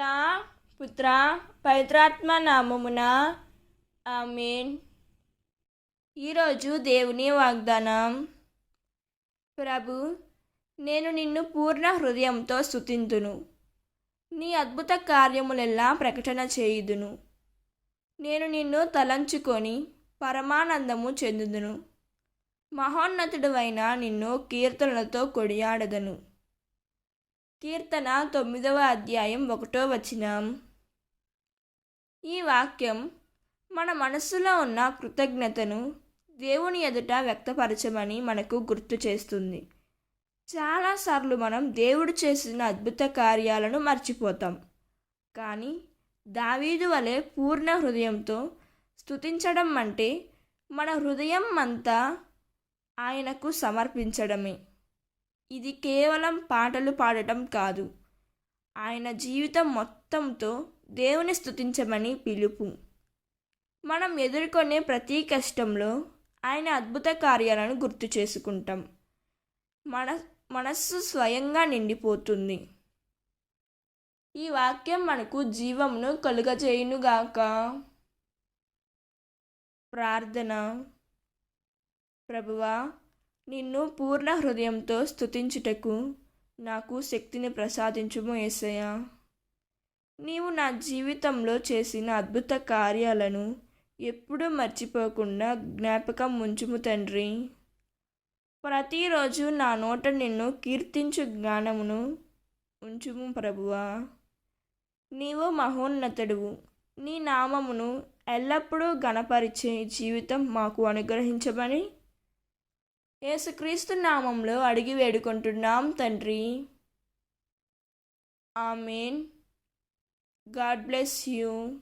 పితా పుత్ర పవిత్రాత్మ నామమున. ఆమెన్. ఈరోజు దేవుని వాగ్దానం. ప్రభు నేను నిన్ను పూర్ణ హృదయంతో స్థుతింతును నీ అద్భుత కార్యములెల్లా ప్రకటన చేయుదును. నేను నిన్ను తలంచుకొని పరమానందము చెందుదును. మహోన్నతుడువైన నిన్ను కీర్తనలతో కొడియాడదను కీర్తన తొమ్మిదవ అధ్యాయం ఒకటో వచనం. ఈ వాక్యం మన మనస్సులో ఉన్న కృతజ్ఞతను దేవుని ఎదుట వ్యక్తపరచమని మనకు గుర్తు చేస్తుంది. చాలాసార్లు మనం దేవుడు చేసిన అద్భుత కార్యాలను మర్చిపోతాం. కానీ దావీదు వలె పూర్ణ హృదయంతో స్తుతించడం అంటే మన హృదయం అంతా ఆయనకు సమర్పించడమే. ఇది కేవలం పాటలు పాడటం కాదు. ఆయన జీవితం మొత్తంతో దేవుని స్థుతించమని పిలుపు. మనం ఎదుర్కొనే ప్రతి కష్టంలో ఆయన అద్భుత కార్యాలను గుర్తు చేసుకుంటాం. మన మనస్సు స్వయంగా నిండిపోతుంది. ఈ వాక్యం మనకు జీవమును కలుగజేయునుగాక. ప్రార్థన. ప్రభువా నిన్ను పూర్ణ హృదయంతో స్థుతించుటకు నాకు శక్తిని ప్రసాదించుము ఏసయ్యా. నీవు నా జీవితంలో చేసిన అద్భుత కార్యాలను ఎప్పుడూ మర్చిపోకుండా జ్ఞాపకం ఉంచుము తండ్రి. ప్రతిరోజు నా నోట నిన్ను కీర్తించు జ్ఞానమును ఉంచుము ప్రభువా. నీవు మహోన్నతుడువు. నీ నామమును ఎల్లప్పుడూ గణపరిచే జీవితం మాకు అనుగ్రహించమని యేసుక్రీస్తు నామంలో అడిగి వేడుకుంటున్నాం తండ్రి. ఆమెన్. God bless you.